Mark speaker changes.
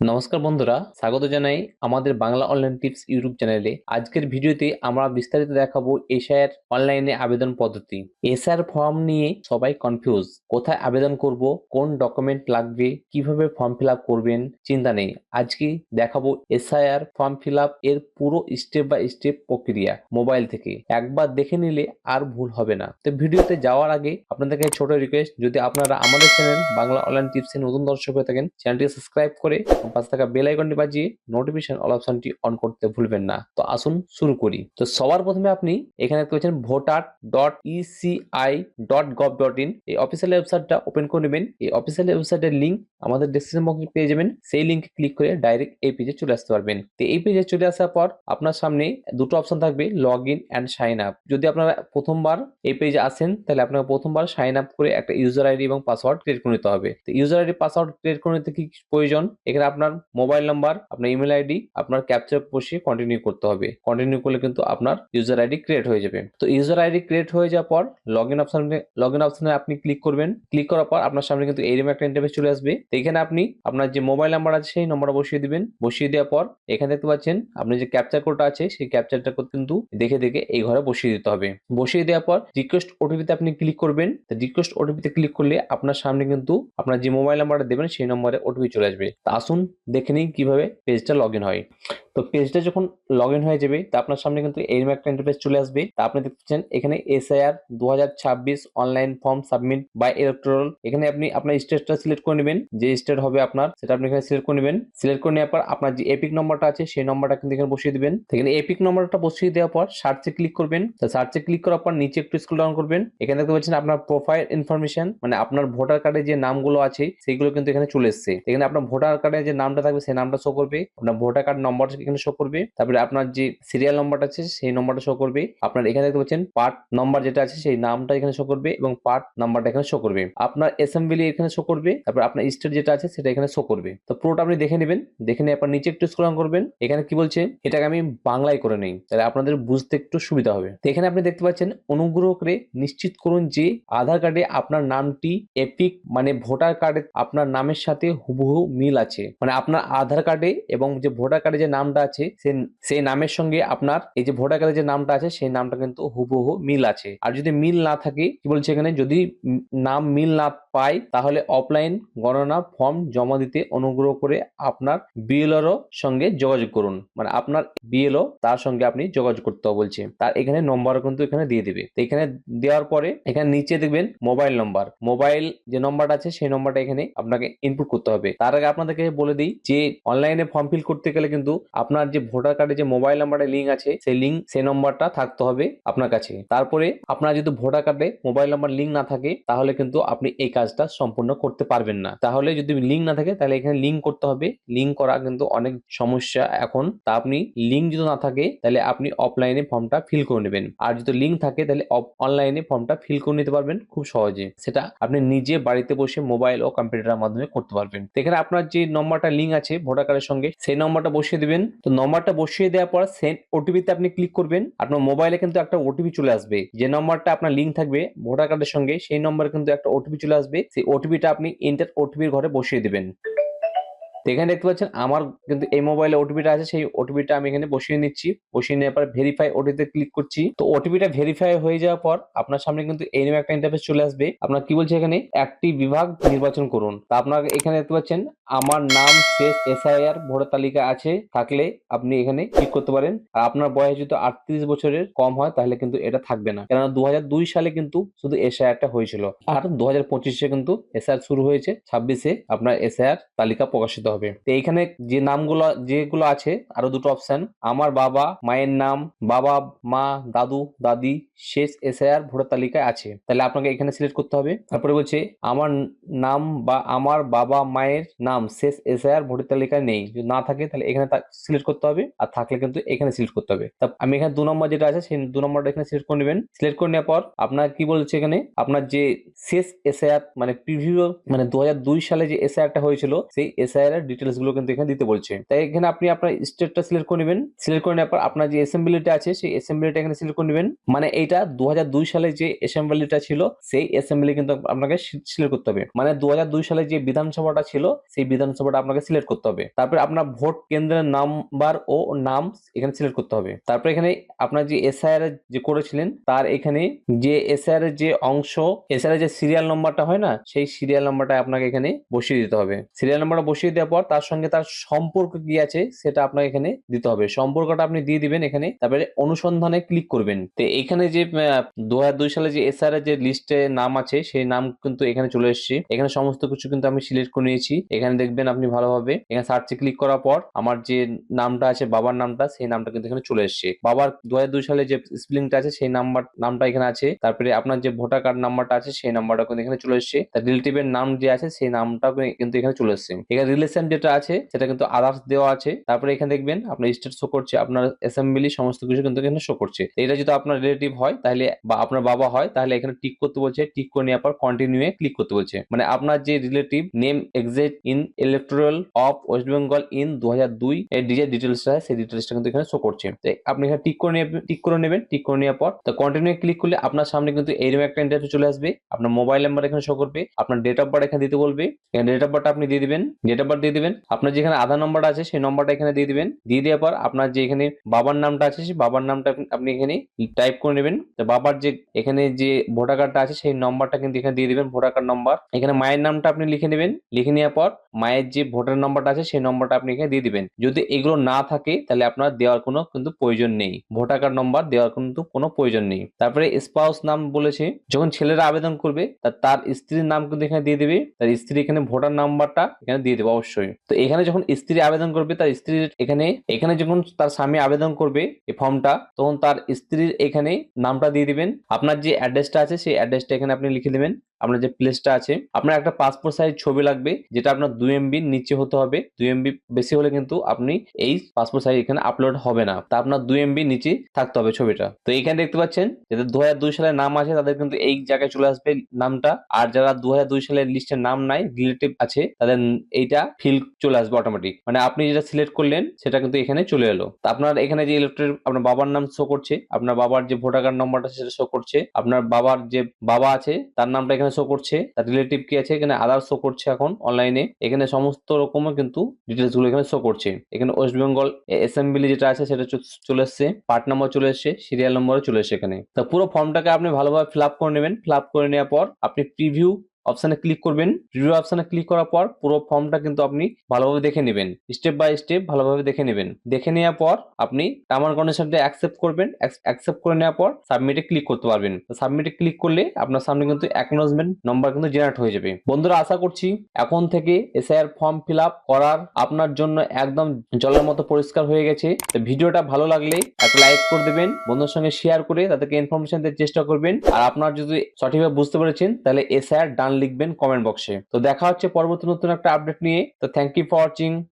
Speaker 1: নমস্কার বন্ধুরা, স্বাগত জানাই আমাদের বাংলা অনলাইন টিপস ইউটিউব চ্যানেলে। আজকের ভিডিওতে আমরা বিস্তারিত দেখাবো এশায়ের অনলাইনে আবেদন পদ্ধতি। এসআর ফর্ম নিয়ে সবাই কনফিউজ কোথায় আবেদন করব, কোন ডকুমেন্ট লাগবে, কীভাবে ফর্ম ফিল করবেন, চিন্তা নেই। আজকে দেখাবো এসআইআর ফর্ম ফিল এর পুরো স্টেপ বাই স্টেপ প্রক্রিয়া মোবাইল থেকে। একবার দেখে নিলে আর ভুল হবে না। তো ভিডিওতে যাওয়ার আগে আপনাদের কাছে ছোট রিকোয়েস্ট যদি আপনারা আমাদের চ্যানেল বাংলা অনলাইন টিপসে নতুন দর্শক হয়ে থাকেন চ্যানেলটি সাবস্ক্রাইব করে পাশে থাকা বেল আইকনটি বাজিয়ে নোটিফিকেশন অল অপশনটি অন করতে ভুলবেন না। তো আসুন শুরু করি। তো সবার প্রথমে আপনি এখানে দেখতে পাচ্ছেন voter dot ECI dot gov dot in এই অফিসিয়াল ওয়েবসাইটটা ওপেন করে নেবেন। এই অফিসিয়াল ওয়েবসাইটের লিঙ্ক আমাদের ডিসক্রিপশন বক্সে পেয়ে যাবেন। সেই লিঙ্কে ক্লিক করে ডাইরেক্ট এই পেজে চলে আসতে পারবেন। তো এই পেজে চলে আসার পর আপনার সামনে দুটো অপশন থাকবে log in and sign up যদি আপনারা প্রথমবার এই পেজে আসেন, তাহলে আপনাকে প্রথমবার সাইন আপ করে একটা ইউজার আইডি এবং পাসওয়ার্ড ক্রিয়েট করে নিতে হবে। তো ইউজার আইডি পাসওয়ার্ড ক্রিয়েট করে নিতে কি প্রয়োজন? এখানে আপনার মোবাইল নাম্বার আপনার ইমেল আইডি আপনার ক্যাপচার বসিয়ে কন্টিনিউ করতে হবে। কন্টিনিউ করলে কিন্তু আপনার ইউজার আইডি ক্রিয়েট হয়ে যাবে। তো ইউজার আইডি ক্রিয়েট হয়ে যাওয়ার পর লগ ইন অপশনে লগ ইন অপশনে আপনি ক্লিক করবেন। ক্লিক করার পর আপনার সামনে কিন্তু এইরকম একটা ইন্টারফেস চলে আসবে। এখানে আপনি আপনার যে মোবাইল নাম্বার আছে সেই নম্বরটা বসিয়ে দিবেন। বসিয়ে দেওয়ার পর এখানে দেখতে পাচ্ছেন আপনি যে ক্যাপচার কোডটা আছে সেই ক্যাপচারটা কিন্তু দেখে দেখে এই ঘরে বসিয়ে দিতে হবে। বসিয়ে দেওয়ার পর রিকোয়েস্ট ওটিপিতে আপনি ক্লিক করবেন। রিকোয়েস্ট ওটিপিতে ক্লিক করলে আপনার সামনে কিন্তু আপনার যে মোবাইল নাম্বারটা দেবেন সেই নম্বরে ওটিপি চলে আসবে। তা আসুন দেখে নিই কীভাবে পেজটা লগ হয়। তো পেজটা যখন লগ ইন হয়ে যাবে, তা আপনার সামনে কিন্তু এইরকম একটা ইন্টারফেস চলে আসবে। তা আপনি দেখতে পাচ্ছেন, এখানে এসআইআর দু হাজার ছাব্বিশ online form submit by electoral এখানে আপনি আপনার স্টেটটা সিলেক্ট করে নেবেন, যে স্টেট হবে আপনার, সেটা আপনি এখানে সিলেক্ট করে নেবেন। সিলেক্ট করে নেওয়ার পর আপনার যে এপিক নম্বরটা আছে, সেই নম্বরটা কিন্তু এখানে বসিয়ে দিবেন। এখানে এপিক নম্বরটা বসিয়ে দেওয়ার পর সার্চে ক্লিক করবেন। সার্চে ক্লিক করার পর নিচে একটু স্ক্রল ডাউন করবেন। এখানে দেখতে পাচ্ছেন আপনার প্রোফাইল ইনফরমেশন মানে আপনার ভোটার কার্ডে যে নামগুলো আছে সেইগুলো কিন্তু এখানে চলে এসছে। এখানে আপনার ভোটার কার্ডে যে নামটা থাকবে, সেই নামটা শো করবে। আপনার ভোটার কার্ড নম্বর এখানে শো করবে। তারপরে আপনার যে সিরিয়াল নম্বরটা আছে, সেই নম্বরটা শো করবে। আপনার এখানে দেখতে পাচ্ছেন পার্ট নম্বর যেটা আছে, সেই নামটা এখানে শো করবে এবং পার্ট নাম্বারটা এখানে শো করবে। আপনার অ্যাসেম্বলি এখানে শো করবে, তারপর আপনার স্টেট যেটা আছে, সেটা এখানে শো করবে। তো পুরোটা আপনি দেখে নেবেন। দেখে নিয়ে আপনার নিচে একটু স্ক্রল করবেন। এখানে কি বলছে? এটাকে আমি বাংলায় করে নেই। তাহলে আপনাদের বুঝতে একটু সুবিধা হবে। তো এখানে আপনি দেখতে পাচ্ছেন, অনুগ্রহ করে নিশ্চিত করুন যে আধার কার্ডে আপনার নামটি এপিক মানে ভোটার কার্ডে আপনার নামের সাথে হুবহু মিল আছে। মানে আপনার আধার কার্ডে এবং যে ভোটার কার্ডে যে নামটা আছে সেই নামের সঙ্গে আপনার এই যে ভোটার কার্ডে যে নামটা আছে, সেই নামটা কিন্তু হুবহু মিল আছে। আর যদি মিল না থাকে, কি বলছে এখানে? যদি নাম মিল না পায়, তাহলে অফলাইন গণনা ফর্ম জমা দিতে অনুগ্রহ করে আপনার বিএলওর সঙ্গে যোগাযোগ করুন। মানে আপনার বিএলও তার সঙ্গে আপনি যোগাযোগ করতে বলছে। তার এখানে নম্বর কিন্তু এখানে দিয়ে দিবে। তো এখানে দেওয়ার পরে এখানে নিচে দেখবেন মোবাইল নম্বর মোবাইল যে নম্বরটা আছে, সেই নম্বরটা এখানে আপনাকে ইনপুট করতে হবে। তার আগে আপনাদেরকে বলে দিই যে অনলাইনে ফর্ম ফিল করতে গেলে কিন্তু আপনার যে ভোটার কার্ডে যে মোবাইল নাম্বারের লিঙ্ক আছে, সেই লিঙ্ক সেই নম্বরটা থাকতে হবে আপনার কাছে। তারপরে আপনার যদি ভোটার কার্ডে মোবাইল নাম্বার লিঙ্ক না থাকে, তাহলে কিন্তু আপনি এই কাজটা সম্পূর্ণ করতে পারবেন না। তাহলে যদি লিঙ্ক না থাকে, তাহলে এখানে লিঙ্ক করতে হবে। লিঙ্ক করা কিন্তু অনেক সমস্যা এখন। তা আপনি লিঙ্ক যদি না থাকে, তাহলে আপনি অফলাইনে ফর্মটা ফিল করে নেবেন। আর যদি লিঙ্ক থাকে, তাহলে অনলাইনে ফর্মটা ফিল করে নিতে পারবেন খুব সহজে। সেটা আপনি নিজে বাড়িতে বসে মোবাইল ও কম্পিউটারের মাধ্যমে করতে পারবেন। এখানে আপনার যে নম্বরটা লিঙ্ক আছে ভোটার কার্ডের সঙ্গে, সেই নম্বরটা বসিয়ে দিবেন। তো নম্বরটা বসিয়ে দেওয়ার পর সেন্ড ওটিপিতে আপনি ক্লিক করবেন। আপনার মোবাইলে কিন্তু একটা ওটিপি চলে আসবে। যে নম্বরটা আপনার লিঙ্ক থাকবে ভোটার কার্ডের সঙ্গে সেই নম্বরে কিন্তু একটা ওটিপি চলে আসবে। সেই ওটিপিটা আপনি ইন্টার ওটিপির ঘরে বসিয়ে দিবেন। তো এখানে দেখতে পাচ্ছেন আমার কিন্তু এই মোবাইলে ওটিপিটা আছে, সেই ওটিপিটা আমি এখানে বসিয়ে নিচ্ছি। বসিয়ে নেওয়ার পর ভেরিফাই ওটিপিতে ক্লিক করছি। তো ওটিপিটা ভেরিফাই হয়ে যাওয়ার পর আপনার সামনে কিন্তু এইরকম একটা ইন্টারফেস চলে আসবে। আপনার কি বলছে এখানে? একটি বিভাগ নির্বাচন করুন। তা আপনার এখানে দেখতে পাচ্ছেন, আমার নাম, শেষ এসআইআর ভোটার তালিকা আছে থাকলে আপনি এখানে ক্লিক করতে পারেন। আর আপনার বয়স যদি আটত্রিশ বছরের কম হয়, তাহলে কিন্তু এটা থাকবে না। কেননা দু হাজার দুই সালে কিন্তু শুধু এসআইআরটা হয়েছিল। আর দু হাজার পঁচিশে কিন্তু এসআইআর শুরু হয়েছে। ছাব্বিশে আপনার এসআইআর তালিকা প্রকাশিত হবে। তো এইখানে যে নামগুলো, যেগুলো আছে, আরও দুটো অপশন আমার বাবা, মায়ের নাম, বাবা, মা, দাদু, দাদি, শেষ এসআইআর ভোটার তালিকায় আছে। তাহলে আপনাকে এখানে সিলেক্ট করতে হবে। তারপরে বলছে, আমার নাম বা আমার বাবা, মায়ের নাম শেষ এসআইআর ভোটার তালিকায় নেই। যদি না থাকে, তাহলে এখানে সিলেক্ট করতে হবে। আর থাকলে কিন্তু এখানে সিলেক্ট করতে হবে। তা আমি এখানে দু নম্বর যেটা আছে, সেই দু নম্বরটা এখানে সিলেক্ট করে নেবেন। সিলেক্ট করে নেওয়ার পর আপনার কি বলছে এখানে? আপনার যে শেষ এসআইআর মানে প্রিভিউ মানে দু হাজার দুই সালে যে এসআইআরটা হয়েছিল, সেই এসআইআর এর ডিটেলসগুলো কিন্তু এখানে দিতে বলছে। তাই এখানে আপনি আপনার স্টেটটা সিলেক্ট করে নেবেন। সিলেক্ট করে নেওয়ার পর আপনার যে অ্যাসেম্বলিটা আছে, সেই অ্যাসেম্বলিটা এখানে সিলেক্ট করে নেবেন। মানে এইটা দু সালে যে অ্যাসেম্বলিটা ছিল, সেই অ্যাসেম্বলি কিন্তু আপনাকে সিলেক্ট করতে হবে। মানে দু সালে যে বিধানসভাটা ছিল, সেই বিধানসভাটা আপনাকে সিলেক্ট করতে হবে। তারপরে আপনার ভোট কেন্দ্রের নাম্বার ও নাম এখানে সিলেক্ট করতে হবে। তারপরে এখানে আপনার যে এসআইআর যে করেছিলেন তার এখানে যে এসআইআর যে অংশ এসআইআর যে সিরিয়াল নাম্বারটা হয় না, সেই সিরিয়াল নাম্বারটা আপনাকে এখানে বসিয়ে দিতে হবে। সিরিয়াল নাম্বারটা বসিয়ে দেওয়ার পর তার সঙ্গে তার সম্পর্ক কি আছে সেটা আপনাকে এখানে দিতে হবে। সম্পর্কটা আপনি দিয়ে দিবেন এখানে, তারপরে অনুসন্ধানে ক্লিক করবেন। তো এখানে যে দু সালে যে এসআর যে লিস্টে নাম আছে, সেই নাম কিন্তু এখানে চলে এসেছে। এখানে সমস্ত কিছু কিন্তু আমি সিলেক্ট করে নিয়েছি। এখানে দেখবেন আপনি ভালোভাবে এখানে সার্চে ক্লিক করার পর আমার যে নামটা আছে, বাবার নামটা, সেই নামটা কিন্তু এখানে চলে এসেছে। বাবার দু সালে যে স্পেলিংটা আছে, সেই নাম্বার, নামটা এখানে আছে। তারপরে আপনার যে ভোটার কার্ড নাম্বারটা আছে, সেই নাম্বারটা কিন্তু এখানে চলে এসেছে। তার রিলেটিভের নাম যে আছে, সেই নামটা কিন্তু এখানে চলে এসেছে। এখানে রিলেশন যেটা আছে, সেটা কিন্তু আদার্স দেওয়া আছে। তারপরে এখানে দেখবেন, আপনার স্টেট শো করছে, আপনার অ্যাসেম্বলি সমস্ত কিছু কিন্তু এখানে শো করছে। এটা যদি আপনার রিলেটিভ হয়, তাহলে বা আপনার বাবা হয়, তাহলে এখানে টিক করতে বলছে। টিক করে নেওয়ার পর কন্টিনিউ এ ক্লিক করতে বলছে। মানে আপনার যে relative name exit in electoral of West Bengal in দু হাজার দুই এর যে ডিটেলসটা সেই ডিটেলসটা কিন্তু এখানে শো করছে। আপনি এখানে টিক করে টিক করে নেবেন টিক করে নেওয়ার পর, তো কন্টিনিউ ক্লিক করলে আপনার সামনে কিন্তু এইরকম একটা ইন্টারভিউ চলে আসবে। আপনার মোবাইল নাম্বার এখানে শো করবে। আপনার ডেট অফ বার্থ এখানে দিতে বলবে। ডেট অফ বার্থ আপনি দিয়ে দিবেন। ডেট অফ বার্থ দিয়ে দিবেন। আপনার যেখানে আধার নম্বর আছে, সেই নম্বরটা এখানে দিয়ে দিবেন। দিয়ে দেওয়ার পর আপনার যে এখানে বাবার নামটা আছে, সেই বাবার নামটা আপনি- এখানে টাইপ করে নেবেন। তো বাবার যে এখানে যে ভোটার কার্ডটা আছে, সেই নম্বরটা কিন্তু এখানে দিয়ে দিবেন ভোটার কার্ড নম্বর এখানে মায়ের নামটা আপনি লিখে নেবেন। লিখে নেওয়ার পর মায়ের যে ভোটার নম্বরটা আছে, সেই নম্বরটা আপনি এখানে দিয়ে দিবেন। যদি এগুলো না থাকে, তাহলে আপনার দেওয়ার কোনো কিন্তু প্রয়োজন নেই। ভোটার কার্ড নম্বর দেওয়ার কিন্তু কোনো প্রয়োজন নেই। তারপরে স্পাউস নাম বলেছে, যখন ছেলেরা আবেদন করবে তার স্ত্রীর নাম কিন্তু এখানে দিয়ে দিবে। তার স্ত্রী এখানে ভোটার নাম্বারটা এখানে দিয়ে দেবে, অবশ্যই। তো এখানে যখন স্ত্রী আবেদন করবে, তার স্ত্রীর এখানে এখানে যখন তার স্বামী আবেদন করবে এই ফর্মটা, তখন তার স্ত্রীর এখানে নামটা দিয়ে দিবেন। আপনার যে অ্যাড্রেসটা আছে, সেই অ্যাড্রেসটা এখানে আপনি লিখে দেবেন। আপনার যে প্লেসটা আছে, আপনার একটা পাসপোর্ট সাইজ ছবি লাগবে, যেটা আপনার দুই এমবির নিচে হতে হবে। দুই এমবি বেশি হলে কিন্তু আপনি এই পাসপোর্ট সাইজ এখানে আপলোড হবে না। তা আপনার দুই এমবি নিচে থাকতে হবে ছবিটা। তো এখানে দেখতে পাচ্ছেন, যাদের দু হাজার দুই সালের নাম আছে, তাদের কিন্তু এই জায়গায় চলে আসবে নামটা। আর যারা দু হাজার দুই সালের লিস্টের নাম নাই রিলেটিভ আছে, তাদের এইটা ফিল চলে আসবে অটোমেটিক মানে আপনি যেটা সিলেক্ট করলেন, সেটা কিন্তু এখানে চলে এলো। তা আপনার এখানে যে ইলেকট্রিক আপনার বাবার নাম শো করছে, আপনার বাবার যে ভোটার কার্ড নম্বরটা সেটা শো করছে, আপনার বাবার যে বাবা আছে, তার নামটা এখানে শো করছে, তার রিলেটিভ কি আছে? এখানে আদার শো করছে এখন অনলাইনে এখানে সমস্ত রকমের কিন্তু ডিটেলসগুলো এখানে শো করছে। এখানে ওয়েস্ট বেঙ্গল অ্যাসেম্বলি যেটা আছে, সেটা চলে এসছে। পার্ট নাম্বার চলে এসছে সিরিয়াল নম্বরও চলে এসছে এখানে। তো পুরো ফর্মটাকে আপনি ভালোভাবে ফিল আপ করে নেবেন। ফিল আপ করে নেওয়ার পর আপনি প্রিভিউ অপশনে ক্লিক করবেন। প্রিভিউ অপশানে ক্লিক করার পর পুরো ফর্মটা কিন্তু আপনি ভালোভাবে দেখে নেবেন। স্টেপ বাই স্টেপ ভালোভাবে দেখে নেবেন। দেখে নেওয়ার পর আপনি টার্ম কন্ডিশনটা অ্যাকসেপ্ট করবেন। অ্যাকসেপ্ট করে নেওয়ার পর সাবমিটে ক্লিক করতে পারবেন। সাবমিটে ক্লিক করলে আপনার সামনে কিন্তু অ্যাকনোলজমেন্ট নম্বর কিন্তু জেনারেট হয়ে যাবে। বন্ধুরা, আশা করছি এখন থেকে এসআইআর ফর্ম ফিল করার আপনার জন্য একদম জলের মতো পরিষ্কার হয়ে গেছে। তো ভিডিওটা ভালো লাগলে একটা লাইক করে দেবেন বন্ধুর সঙ্গে শেয়ার করে তাদেরকে ইনফরমেশন দেওয়ার চেষ্টা করবেন। আর আপনার যদি সঠিকভাবে বুঝতে পেরেছেন, তাহলে এসআইআর ডান লিখবেন কমেন্ট বক্সে তো দেখা হচ্ছে পরবর্তী নতুন একটা আপডেট নিয়ে। তো থ্যাংক ইউ ফর ওয়াচিং